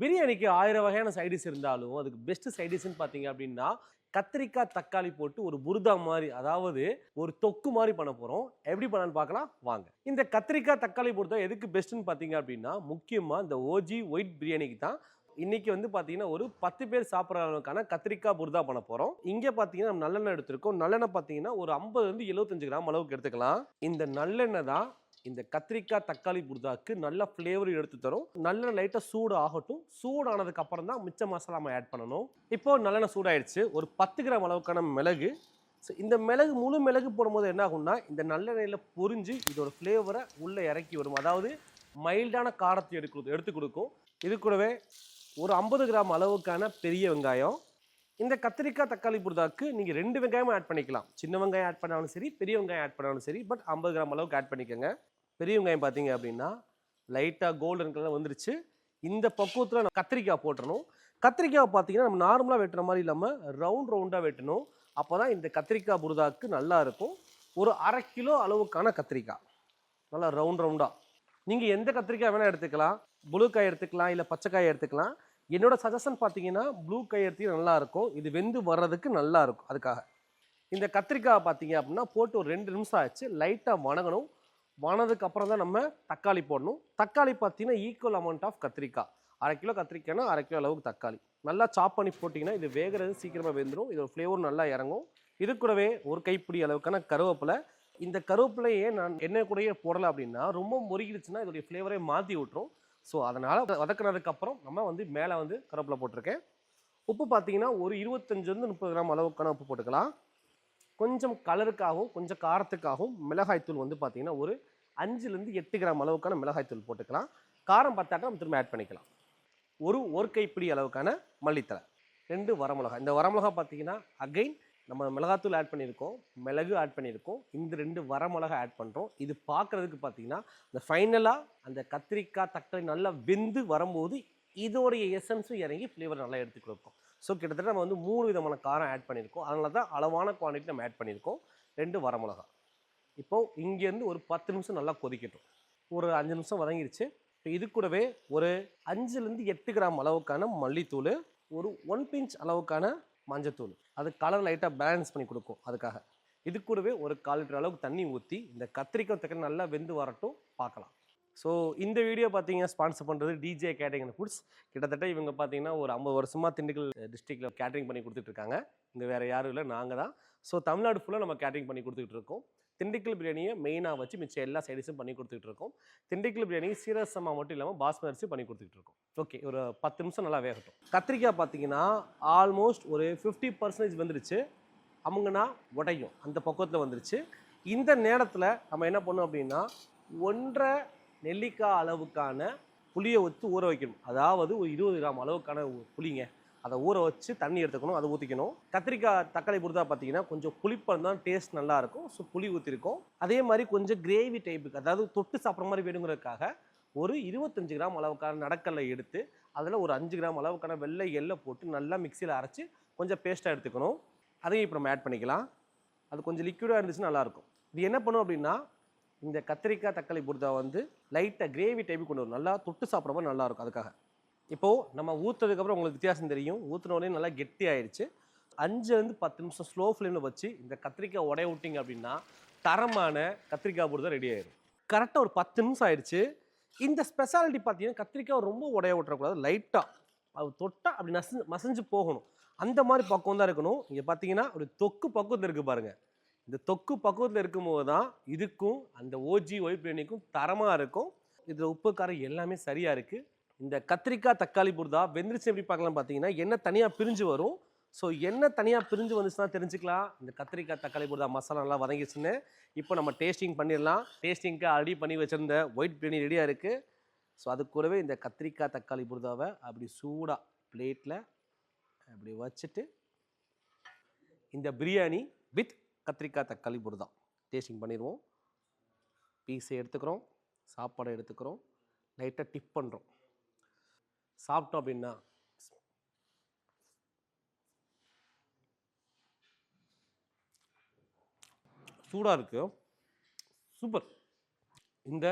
பிரியாணிக்கு ஆயிரம் வகையான சைடிஸ் இருந்தாலும் அதுக்கு பெஸ்ட் சைடிஷ்னு பார்த்தீங்க அப்படின்னா கத்திரிக்காய் தக்காளி போட்டு ஒரு புருதா மாதிரி அதாவது ஒரு தொக்கு மாதிரி பண்ண போகிறோம் எப்படி பண்ணான்னு பார்க்கலாம்? வாங்க. இந்த கத்திரிக்காய் தக்காளி பொறுத்தா எதுக்கு பெஸ்ட்டுன்னு பார்த்தீங்க அப்படின்னா முக்கியமாக இந்த ஓஜி ஒயிட் பிரியாணிக்கு தான். இன்னைக்கு வந்து பார்த்தீங்கன்னா ஒரு பத்து பேர் சாப்பிட்ற அளவுக்கான கத்திரிக்காய் புருதா பண்ண போகிறோம் இங்கே பார்த்தீங்கன்னா நம்ம நல்லெண்ணெய் எடுத்திருக்கோம். நல்லெண்ணெய் பார்த்தீங்கன்னா ஒரு ஐம்பதுலேருந்து எழுபத்தஞ்சு கிராம் அளவுக்கு எடுத்துக்கலாம். இந்த நல்லெண்ணெய் தான் இந்த கத்திரிக்காய் தக்காளி புர்தாக்கு நல்ல ஃப்ளேவர் எடுத்து தரும். நல்லெண்ணெய் லைட்டாக சூடு ஆகட்டும். சூடானதுக்கு அப்புறம் தான் மிச்ச மசாலா நம்ம ஆட் பண்ணணும். இப்போ நல்லெண்ணெய் சூடாயிடுச்சு. ஒரு பத்து கிராம் அளவுக்கான மிளகு. ஸோ இந்த மிளகு முழு மிளகு போடும்போது என்ன ஆகும்னா இந்த நல்லெண்ணெயில் பொரிஞ்சு இதோட ஃப்ளேவரை உள்ளே இறக்கி வரும் அதாவது மைல்டான காரத்தை எடுக்க எடுத்து கொடுக்கும். இது கூடவே ஒரு ஐம்பது கிராம் அளவுக்கான பெரிய வெங்காயம். இந்த கத்திரிக்காய் தக்காளி புர்தாக்கு நீங்கள் ரெண்டு வெங்காயமும் ஆட் பண்ணிக்கலாம். சின்ன வெங்காயம் ஆட் பண்ணாலும் சரி பெரிய வெங்காயம் ஆட் பண்ணாலும் சரி பட் ஐம்பது கிராம் அளவுக்கு ஆட் பண்ணிக்கோங்க. பெரிய வெங்காயம் பார்த்தீங்க அப்படின்னா லைட்டாக கோல்டன் கலர் வந்துருச்சு. இந்த பக்குவத்தில் நம்ம கத்திரிக்காய் போட்டணும் கத்திரிக்காய் பார்த்தீங்கன்னா நம்ம நார்மலாக வெட்டுற மாதிரி இல்லாமல் ரவுண்ட் ரவுண்டாக வெட்டணும். அப்போ தான் இந்த கத்திரிக்காய் புருதாக்கு நல்லா இருக்கும். ஒரு அரை கிலோ அளவுக்கான கத்திரிக்காய். நல்லா ரவுண்ட் ரவுண்டாக நீங்கள் எந்த கத்திரிக்காய் வேணால் எடுத்துக்கலாம். ப்ளூ காய் எடுத்துக்கலாம் இல்லை பச்சைக்காய் எடுத்துக்கலாம். என்னோட சஜஷன் பார்த்தீங்கன்னா ப்ளூ காய் எடுத்து நல்லா இருக்கும். இது வெந்து வர்றதுக்கு நல்லா இருக்கும் அதுக்காக. இந்த கத்திரிக்காய் பார்த்தீங்க அப்படின்னா போட்டு ஒரு ரெண்டு நிமிஷம் ஆச்சு. லைட்டாக வணங்கணும். வனதுக்கு அப்புறம் தான் நம்ம தக்காளி போடணும். தக்காளி பார்த்தீங்கன்னா ஈக்குவல் அமௌண்ட் ஆஃப் கத்திரிக்காய். அரை கிலோ கத்திரிக்காய்னா அரை கிலோ அளவுக்கு தக்காளி. நல்லா சாப் பண்ணி போட்டிங்கன்னா இது வேகிறது சீக்கிரமாக வெந்துடும் இதோட ஃப்ளேவர் நல்லா இறங்கும். இது கூடவே ஒரு கைப்பிடி அளவுக்கான கருவேப்பிலை. இந்த கருவேப்பிலையே நான் என்ன கூடயே போடலை அப்படின்னா ரொம்ப முறுகிடுச்சுன்னா இதோடைய ஃப்ளேவரே மாற்றி விட்டுரும். ஸோ அதனால் வதக்குனதுக்கு அப்புறம் நம்ம வந்து மேலே வந்து கருவேப்பிலை போட்டிருக்கேன். உப்பு பார்த்தீங்கன்னா ஒரு இருபத்தஞ்சிலேருந்து முப்பது கிராம் அளவுக்கான உப்பு போட்டுக்கலாம். கொஞ்சம் கலருக்காகவும் கொஞ்சம் காரத்துக்காகவும் மிளகாய்த்தூள் வந்து பார்த்தீங்கன்னா ஒரு அஞ்சுலேருந்து எட்டு கிராம் அளவுக்கான மிளகாய்த்தூள் போட்டுக்கலாம். காரம் பார்த்தாக்கா நம்ம திரும்ப ஆட் பண்ணிக்கலாம். ஒரு ஒரு கைப்பிடி அளவுக்கான மல்லித்தலை ரெண்டு வரமிளகா இந்த வரமிளகா பார்த்தீங்கன்னா அகைன் நம்ம மிளகாத்தூள் ஆட் பண்ணியிருக்கோம் மிளகு ஆட் பண்ணியிருக்கோம். இந்த ரெண்டு வரமிளகா ஆட் பண்ணுறோம் இது பார்க்குறதுக்கு பார்த்தீங்கன்னா இந்த ஃபைனலாக அந்த கத்திரிக்காய் தக்காளி நல்லா வெந்து வரும்போது இதோடைய எசன்ஸும் இறங்கி ஃப்ளேவர் நல்லா எடுத்து கொடுக்கும். ஸோ கிட்டத்தட்ட நம்ம வந்து மூணு விதமான காரம் ஆட் பண்ணியிருக்கோம். அதனால தான் அளவான குவான்டிட்டி நம்ம ஆட் பண்ணியிருக்கோம். ரெண்டு வரமிளகா இப்போது இங்கேருந்து ஒரு பத்து நிமிஷம் நல்லா கொதிக்கட்டும். ஒரு அஞ்சு நிமிஷம் வதங்கிருச்சு. இப்போ இது கூடவே ஒரு அஞ்சுலேருந்து எட்டு கிராம் அளவுக்கான மல்லித்தூள் ஒரு ஒன் பிஞ்ச் அளவுக்கான மஞ்சத்தூள். அது கலர் லைட்டாக பேலன்ஸ் பண்ணி கொடுக்கும் அதுக்காக. இது கூடவே ஒரு கால் லிட்டர் அளவுக்கு தண்ணி ஊற்றி இந்த கத்திரிக்காய் தக்க நல்லா வெந்து வரட்டும் பார்க்கலாம். ஸோ இந்த வீடியோ பார்த்தீங்கன்னா ஸ்பான்சர் பண்ணுறது டிஜே கேட்டரிங் அண்ட் ஃபுட்ஸ் கிட்டத்தட்ட இவங்க பார்த்தீங்கன்னா ஒரு ஐம்பது வருஷமாக திண்டுக்கல் டிஸ்ட்ரிக்டில் கேட்டரிங் பண்ணி கொடுத்துட்ருக்காங்க இங்கே வேறு யாரும் இல்லை நாங்கள் தான். ஸோ தமிழ்நாடு ஃபுல்லாக நம்ம கேட்டரிங் பண்ணி கொடுத்துட்டு இருக்கோம். திண்டுக்கல் பிரியாணியை மெயினாக வச்சு மிச்சம் எல்லா சைடிஸும் பண்ணி கொடுத்துட்டு இருக்கோம். திண்டுக்கல் பிரியாணி சீரசமாக மட்டும் இல்லாமல் பாஸ்மதி அரிசி பண்ணி கொடுத்துட்டு இருக்கோம். ஓகே ஒரு பத்து நிமிஷம் நல்லா வேகட்டும். கத்திரிக்காய் பார்த்தீங்கன்னா ஆல்மோஸ்ட் ஒரு ஃபிஃப்டி பர்சன்டேஜ் வந்துருச்சு. அவங்கன்னா உடையும். அந்த பக்குவத்தில் வந்துருச்சு. இந்த நேரத்தில் நம்ம என்ன பண்ணோம் அப்படின்னா ஒன்றரை நெல்லிக்காய் அளவுக்கான புளியை ஊற்றி ஊற வைக்கணும். அதாவது ஒரு இருபது கிராம் அளவுக்கான புளிங்க. அதை ஊற வச்சு தண்ணி எடுத்துக்கணும். அதை ஊற்றிக்கணும் கத்திரிக்காய் தக்காளி பொறுத்தா பார்த்தீங்கன்னா கொஞ்சம் புளிப்பாக இருந்தால் டேஸ்ட் நல்லாயிருக்கும் ஸோ புளி ஊற்றிருக்கோம் அதே மாதிரி கொஞ்சம் கிரேவி டைப்புக்கு அதாவது தொட்டு சாப்பிட்ற மாதிரி வேணுங்கிறதுக்காக ஒரு இருபத்தஞ்சு கிராம் அளவுக்கான நடக்கல்லை எடுத்து அதில் ஒரு அஞ்சு கிராம் அளவுக்கான வெள்ளை எள்ளை போட்டு நல்லா மிக்சியில் அரைச்சி கொஞ்சம் பேஸ்ட்டாக எடுத்துக்கணும். அதையும் இப்போ நம்ம ஆட் பண்ணிக்கலாம். அது கொஞ்சம் லிக்விடாக இருந்துச்சுன்னா நல்லாயிருக்கும் இது என்ன பண்ணும் அப்படின்னா இந்த கத்திரிக்காய் தக்காளி புர்தா வந்து லைட்டாக கிரேவி டைப்பு கொண்டு வரும். நல்லா தொட்டு சாப்பிட்ற மாதிரி நல்லாயிருக்கும் அதுக்காக. இப்போது நம்ம ஊற்றுறதுக்கப்புறம் உங்களுக்கு வித்தியாசம் தெரியும். ஊற்றுனோடனே நல்லா கெட்டி ஆயிடுச்சு அஞ்சுலேருந்து பத்து நிமிஷம் ஸ்லோ ஃப்ளேமில் வச்சு இந்த கத்திரிக்காய் உடைய விட்டிங்க அப்படின்னா தரமான கத்திரிக்காய் புர்தா ரெடி ஆயிடும் கரெக்டாக ஒரு பத்து நிமிஷம் ஆயிடுச்சு இந்த ஸ்பெஷாலிட்டி பார்த்தீங்கன்னா கத்திரிக்காய் ரொம்ப உடைய விட்டுறக்கூடாது. லைட்டாக அது தொட்டால் அப்படி நசு மசஞ்சு போகணும். அந்த மாதிரி பக்குவம் தான் இருக்கணும். இங்கே பார்த்தீங்கன்னா ஒரு தொக்கு பக்குவத்தில் இருக்குது பாருங்கள் இந்த தொக்கு பக்குவத்தில் இருக்கும்போது தான் இதுக்கும் அந்த ஓஜி ஒய் பிரியாணிக்கும் தரமாக இருக்கும். இதில் உப்பு காரம் எல்லாமே சரியாக இருக்குது இந்த கத்திரிக்காய் தக்காளி புர்தா வெந்திரிச்சு எப்படி பார்க்கலாம் பார்த்தீங்கன்னா என்ன தனியாக பிரிஞ்சு வரும். ஸோ என்ன தனியாக பிரிஞ்சு வந்துச்சுன்னா தெரிஞ்சுக்கலாம். இந்த கத்திரிக்காய் தக்காளி புர்தா மசாலா நல்லா வதங்கிச்சுன்னு இப்போ நம்ம டேஸ்டிங் பண்ணிடலாம். டேஸ்டிங்க்கு ஆல்ரெடி பண்ணி வச்சுருந்த ஒயிட் பிரியாணி ரெடியாக இருக்குது ஸோ அது கூடவே இந்த கத்திரிக்காய் தக்காளி புர்தாவை அப்படி சூடாக பிளேட்டில் அப்படி வச்சுட்டு இந்த பிரியாணி வித் கத்திரிக்காய் தக்காளி புர்தா டேஸ்டிங் பண்ணிடுவோம் பீஸை எடுத்துக்கிறோம். சாப்பாடை எடுத்துக்கிறோம். லைட்டாக டிப் பண்ணுறோம் சாப்பிட்டோம் அப்படின்னா சூடாக இருக்கு. சூப்பர் இந்த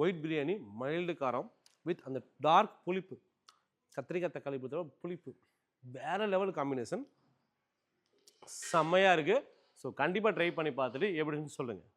ஒயிட் பிரியாணி மைல்டு காரம் வித் அந்த டார்க் புளிப்பு. கத்திரிக்காய் தக்காளி பொறுத்தவரை புளிப்பு. வேறு லெவல் காம்பினேஷன் செம்மையாக இருக்குது ஸோ கண்டிப்பாக ட்ரை பண்ணி பார்த்துட்டு எப்படின்னு சொல்லுங்கள்